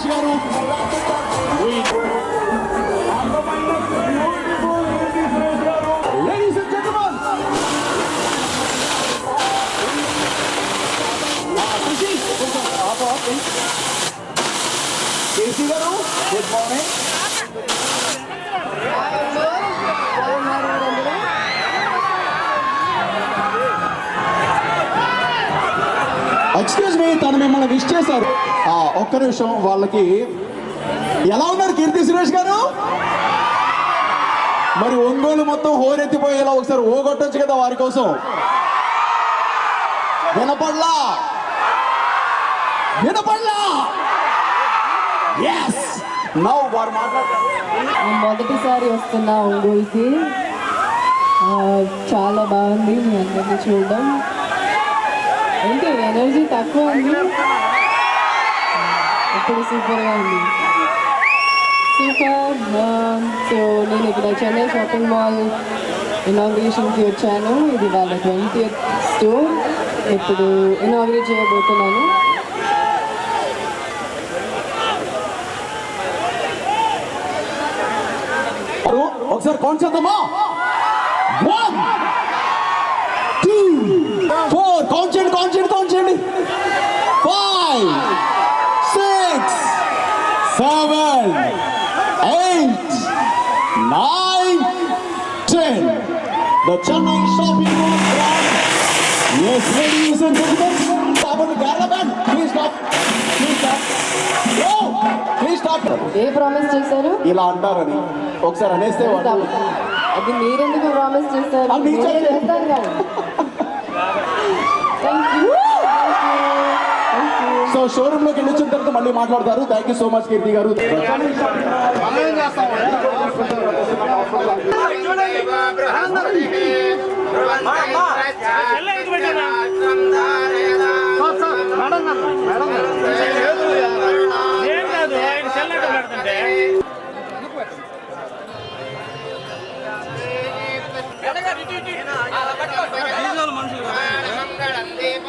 సురేష్ గారు Ladies and gentlemen, KC గారు good morning excuse me తను మిమ్మల్ని విష్ చేశారు. ఆ, ఒక్క నిమిషం వాళ్ళకి ఎలా ఉన్నారు కీర్తి సురేష్ గారు? మరి ఒంగోలు మొత్తం హోరెత్తిపోయేలా ఒకసారి ఓగొట్టొచ్చు కదా వారి కోసం. వినపడ్లా? వినపడ్లా? ఎస్ నౌ వారు మాట్లాడతారు. మొదటిసారి వస్తున్నా ఒంగోలుకి చాలా బాగుంది మీ అందరినీ చూడడం. ఏంటి ఎనర్జీ తక్కువ ఉంది? ఇప్పుడు సూపర్గా ఉంది? సూపర్. సో నేను ఇక్కడ చెన్నై షాపింగ్ మాల్ ఇనాగ్రేషన్కి వచ్చాను. ఇది వాళ్ళ ట్వంటీ స్టోర్ ఇప్పుడు ఇనాగ్రేట్ చేయబోతున్నాను. ఒకసారి కౌంట్ చేద్దామా? వన్ టూ ఫోర్ కౌంట్ చేయండి కౌంట్ చేయండి కౌంట్ చేయండి. Five six seven eight nine ten the Chennai shopping mall Yes, ladies and gentlemen, Babanu Garaban, please stop. Please stop. No, please stop. ఏ promise చేశారు ఇలా అంటారని ఒకసారి అనేస్తే వాళ్ళు అది మీరెందుకు ప్రామిస్ చేస్తారు నేనే. చేస్తాను థ్యాంక్ యూ సో షోరూమ్లోకి వెళ్ళి వచ్చిన తర్వాత మళ్ళీ మాట్లాడతారు. Thank you so much Keerthi గారు.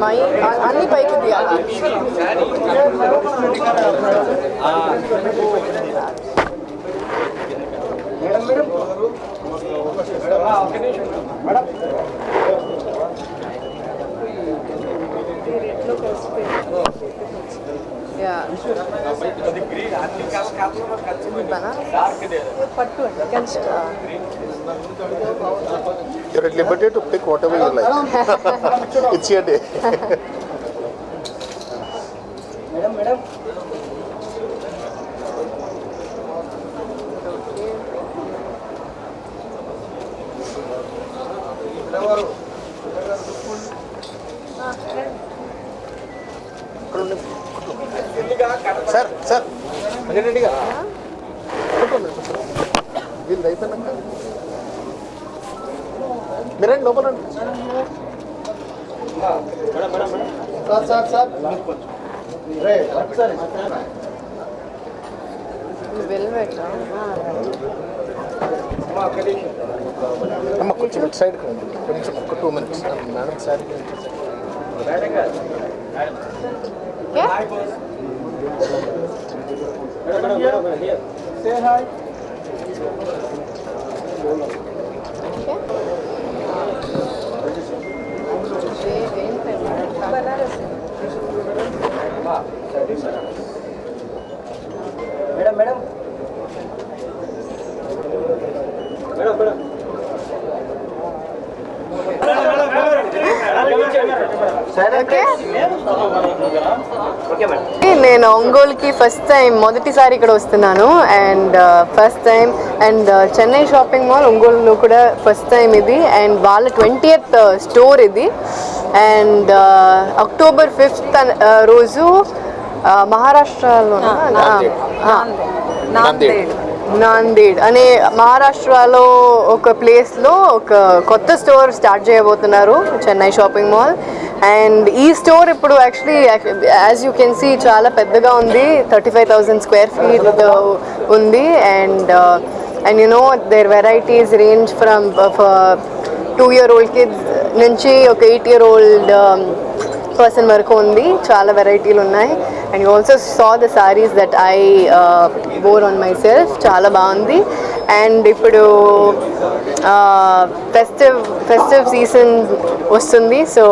మై అన్ని పైకి తీయాలి పట్టు అండి Kanchi You're at liberty to pick whatever you like. it's your day. Sir sir రెడీగా వీళ్ళు అయిపోయినాక మీరండి లోపల రండి. సార్ సార్ సార్ రే, ఒకసారి. వెల్వెట్ అమ్మ కొంచెం ఇటు సైడ్ రండి కొంచెం ఒక two minutes madam sir Banaras నేను ఒంగోలుకి ఫస్ట్ టైం మొదటిసారి ఇక్కడ వస్తున్నాను. And first time and Chennai shopping mall ఒంగోలులో కూడా ఫస్ట్ టైం ఇది. అండ్ వాళ్ళ ట్వంటీ స్టోర్ ఇది. అండ్ అక్టోబర్ ఫిఫ్త్ రోజు మహారాష్ట్రలో నాందేడ్. నాందేడ్. అనే మహారాష్ట్రలో ఒక ప్లేస్లో ఒక కొత్త స్టోర్ స్టార్ట్ చేయబోతున్నారు చెన్నై షాపింగ్ మాల్. అండ్ ఈ స్టోర్ ఇప్పుడు actually as you can see చాలా పెద్దగా ఉంది. Thirty five thousand square feet ఉంది. And and you know there varieties range from two year old kids నుంచి ఒక ఎయిట్ ఇయర్ ఓల్డ్ పర్సన్ వరకు ఉంది. చాలా వెరైటీలు ఉన్నాయి. And you also saw the saris that I wore on myself చాలా బాగుంది. అండ్ ఇప్పుడు ఫెస్టివ్ ఫెస్టివ్ సీజన్ వస్తుంది. సో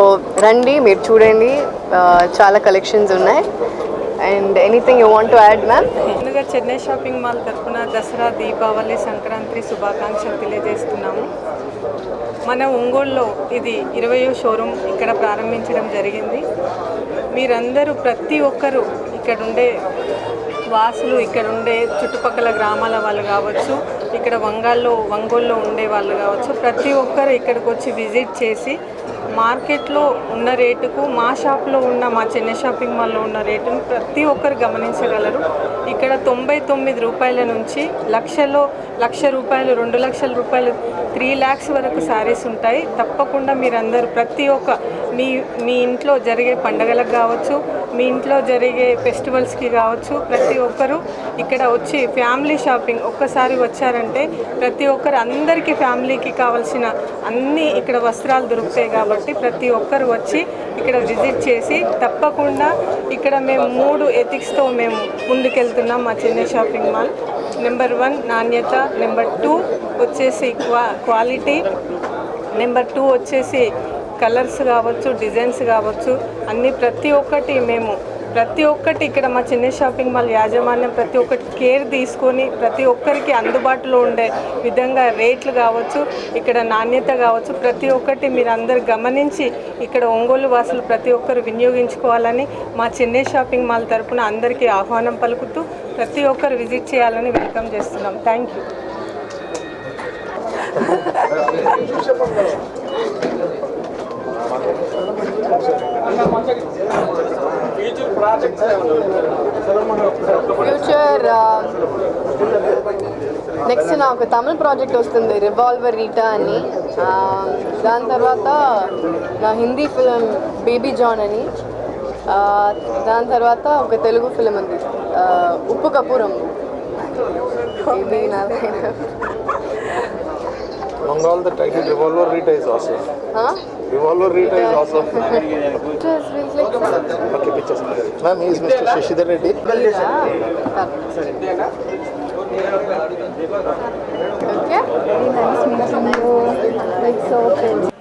రండి మీరు చూడండి. Uh, చాలా కలెక్షన్స్ ఉన్నాయి. And anything you want to add ma'am? ముందుగా చెన్నై షాపింగ్ మాల్ తరఫున దసరా దీపావళి సంక్రాంతి శుభాకాంక్షలు తెలియజేస్తున్నాము. మన ఒంగోలులో ఇది ఇరవయో షోరూమ్ ఇక్కడ ప్రారంభించడం జరిగింది. మీరందరూ ప్రతి ఒక్కరూ ఇక్కడ ఉండే వాసులు ఇక్కడ ఉండే చుట్టుపక్కల గ్రామాల వాళ్ళు కావచ్చు ఇక్కడ వంగాల్లో వంగోల్లో ఉండే వాళ్ళు కావచ్చు ప్రతి ఒక్కరు ఇక్కడికి వచ్చి విజిట్ చేసి మార్కెట్లో ఉన్న రేటుకు మా షాప్లో ఉన్న మా చిన్న షాపింగ్ మాల్లో ఉన్న రేటును ప్రతి ఒక్కరు గమనించగలరు. ఇక్కడ తొంభై తొమ్మిది రూపాయల నుంచి లక్షలో లక్ష రూపాయలు రెండు లక్షల రూపాయలు త్రీ ల్యాక్స్ వరకు శారీస్ ఉంటాయి. తప్పకుండా మీరందరూ ప్రతి ఒక్క మీ మీ ఇంట్లో జరిగే పండగలకు కావచ్చు మీ ఇంట్లో జరిగే ఫెస్టివల్స్కి కావచ్చు ప్రతి ఒక్కరు ఇక్కడ వచ్చి ఫ్యామిలీ షాపింగ్ ఒక్కసారి వచ్చారంటే ప్రతి ఒక్కరు అందరికీ ఫ్యామిలీకి కావాల్సిన అన్ని ఇక్కడ వస్త్రాలు దొరుకుతాయి కాబట్టి ప్రతి ఒక్కరు వచ్చి ఇక్కడ విజిట్ చేసి తప్పకుండా ఇక్కడ మేము మూడు ఎథిక్స్తో మేము ముందుకెళ్తున్నాం మా Chennai shopping mall. Number one నాణ్యత. నెంబర్ టూ వచ్చేసి క్వా క్వాలిటీ. నెంబర్ టూ వచ్చేసి కలర్స్ కావచ్చు డిజైన్స్ కావచ్చు అన్ని ప్రతి ఒక్కటి మేము ప్రతి ఒక్కటి ఇక్కడ మా చిన్న షాపింగ్ మాల్ యాజమాన్యం ప్రతి ఒక్కటి కేర్ తీసుకొని ప్రతి ఒక్కరికి అందుబాటులో ఉండే విధంగా రేట్లు కావచ్చు ఇక్కడ నాణ్యత కావచ్చు ప్రతి ఒక్కటి మీరు అందరు గమనించి ఇక్కడ ఒంగోలు వాసులు ప్రతి ఒక్కరు వినియోగించుకోవాలని మా చెన్నై షాపింగ్ మాల్ తరపున అందరికీ ఆహ్వానం పలుకుతూ ప్రతి ఒక్కరు విజిట్ చేయాలని వెల్కమ్ చేస్తున్నాం. థ్యాంక్ యూ ఫ్యూచర్ నెక్స్ట్ నా ఒక తమిళ ప్రాజెక్ట్ వస్తుంది రివాల్వర్ రీటా అని. ఆ, దాని తర్వాత నా హిందీ ఫిలిం బేబీ జాన్ అని. ఆ, దాని తర్వాత ఒక తెలుగు ఫిలిం ఉంది ఉప్పు కపూరం. ఇది నా Bengal, the title Revolver Rita is awesome. Revolver Rita is awesome. okay, pictures. Ma'am, he is Mr. Shashidhar Reddy. Okay